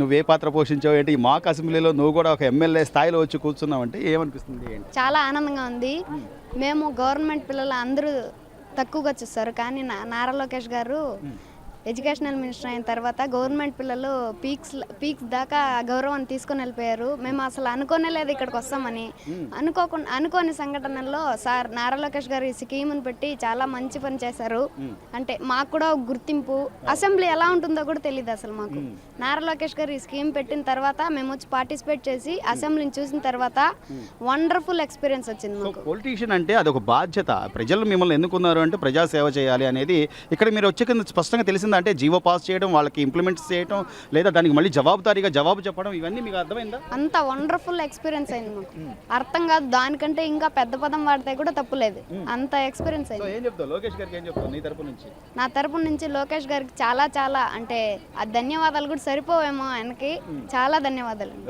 నువ్వు ఏ పాత్ర పోషించావు ఏంటి? ఈ మాక్ అసెంబ్లీలో నువ్వు కూడా ఒక ఎమ్మెల్యే స్థాయిలో వచ్చి కూర్చున్నావు అంటే ఏమనిపిస్తుంది ఏంటి? చాలా ఆనందంగా ఉంది. మేము గవర్నమెంట్ పిల్లలు అందరూ తక్కువగా చూస్తారు. కానీ నారా లోకేష్ గారు ఎడ్యుకేషనల్ మినిస్టర్ అయిన తర్వాత గవర్నమెంట్ పిల్లలు పీక్స్ పీక్స్ దాకా గౌరవాన్ని తీసుకొని వెళ్ళిపోయారు. మేము అసలు అనుకోనే లేదు ఇక్కడికి వస్తామని. అనుకోకుండా అనుకోని సంఘటనల్లో సార్ నారా లోకేష్ గారు ఈ స్కీమ్ని పెట్టి చాలా మంచి పని చేశారు. అంటే మాకు కూడా గుర్తింపు. అసెంబ్లీ ఎలా ఉంటుందో కూడా తెలియదు అసలు మాకు. నారా లోకేష్ గారు ఈ స్కీమ్ పెట్టిన తర్వాత మేము వచ్చి పార్టిసిపేట్ చేసి అసెంబ్లీని చూసిన తర్వాత వండర్ఫుల్ ఎక్స్పీరియన్స్ వచ్చింది మాకు. పొలిటీషియన్ అంటే అదొక బాధ్యత. ప్రజలు మిమ్మల్ని ఎన్నుకున్నారు అంటే ప్రజాసేవ చేయాలి అనేది ఇక్కడ మీరు వచ్చే కింద స్పష్టంగా తెలిసిందంటే జీవో పాస్ చేయడం వాళ్ళకి ఇంప్లిమెంట్ చేయడం లేదా దానికి మళ్ళీ జవాబుదారీగా జవాబు చెప్పడం ఇవన్నీ మీకు అర్థమైందా? అంత వండర్ఫుల్ ఎక్స్పీరియన్స్ అయింది మాకు. అర్థం కాదు దానికంటే ఇంకా పెద్ద పదం వాడితే కూడా తప్పులేదు అంత ఎక్స్పీరియన్స్ అయింది. ఏం చెప్తావు? లోకేష్ గారికి ఏం చెప్తావు నీ తరపు నుంచి? నా తరపు నుంచి లోకేష్ గారికి చాలా చాలా అంటే ఆ ధన్యవాదాలు కూడా సరిపోవేమో ఆయనకి. చాలా ధన్యవాదాలు.